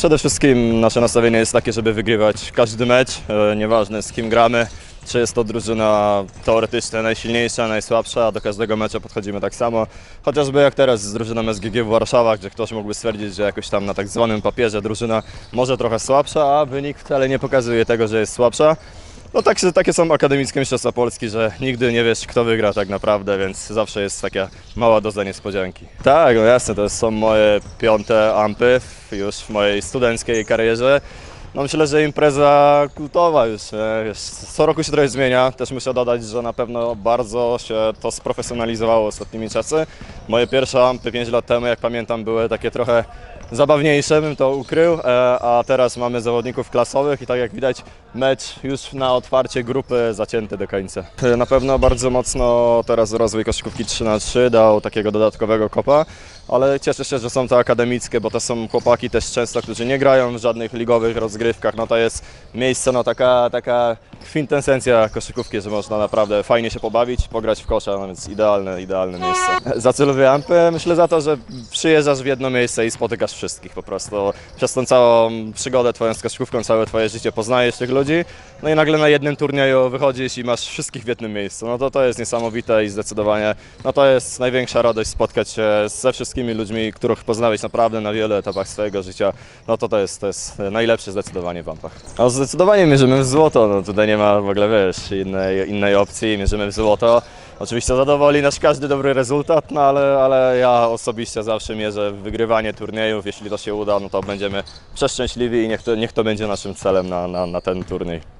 Przede wszystkim nasze nastawienie jest takie, żeby wygrywać każdy mecz, e, nieważne z kim gramy, czy jest to drużyna teoretycznie najsilniejsza, najsłabsza, do każdego meczu podchodzimy tak samo. Chociażby jak teraz z drużyną SGG w Warszawa, gdzie ktoś mógłby stwierdzić, że jakoś tam na tak zwanym papierze drużyna może trochę słabsza, a wynik wcale nie pokazuje tego, że jest słabsza. No tak, takie są akademickie mistrzostwa Polski, że nigdy nie wiesz kto wygra tak naprawdę, więc zawsze jest taka mała doza niespodzianki. Tak, no jasne, to są moje piąte ampy już w mojej studenckiej karierze. No myślę, że impreza kultowa już, wiesz, co roku się trochę zmienia. Też muszę dodać, że na pewno bardzo się to sprofesjonalizowało ostatnimi czasy. Moje pierwsze ampy 5 lat temu, jak pamiętam, były takie trochę zabawniejsze, bym to ukrył, e, a teraz mamy zawodników klasowych i tak jak widać mecz już na otwarcie grupy zacięty do końca. E, Na pewno bardzo mocno teraz rozwój koszykówki 3 na 3 dał takiego dodatkowego kopa, ale cieszę się, że są to akademickie, bo to są chłopaki też często, którzy nie grają w żadnych ligowych rozgrywkach, no to jest miejsce, no taka, taka kwintesencja koszykówki, że można naprawdę fajnie się pobawić, pograć w kosza, no więc idealne, idealne miejsce. Za co lubię Ampy? Myślę za to, że przyjeżdżasz w jedno miejsce i spotykasz wszystkich po prostu. Przez tą całą przygodę twoją z koszykówką, całe twoje życie poznajesz tych ludzi, no i nagle na jednym turnieju wychodzisz i masz wszystkich w jednym miejscu. No to to jest niesamowite i zdecydowanie, no to jest największa radość spotkać się ze wszystkimi ludźmi, których poznałeś naprawdę na wielu etapach swojego życia. No to to jest, to jest najlepsze zdecydowanie w Ampach. No zdecydowanie mierzymy w złoto, no tutaj nie ma w ogóle, wiesz, innej, innej opcji, mierzymy w złoto. Oczywiście zadowoli nas każdy dobry rezultat, no ale, ale ja osobiście zawsze mierzę wygrywanie turniejów. Jeśli to się uda, no to będziemy przeszczęśliwi i niech to, niech to będzie naszym celem na, na, na ten turniej.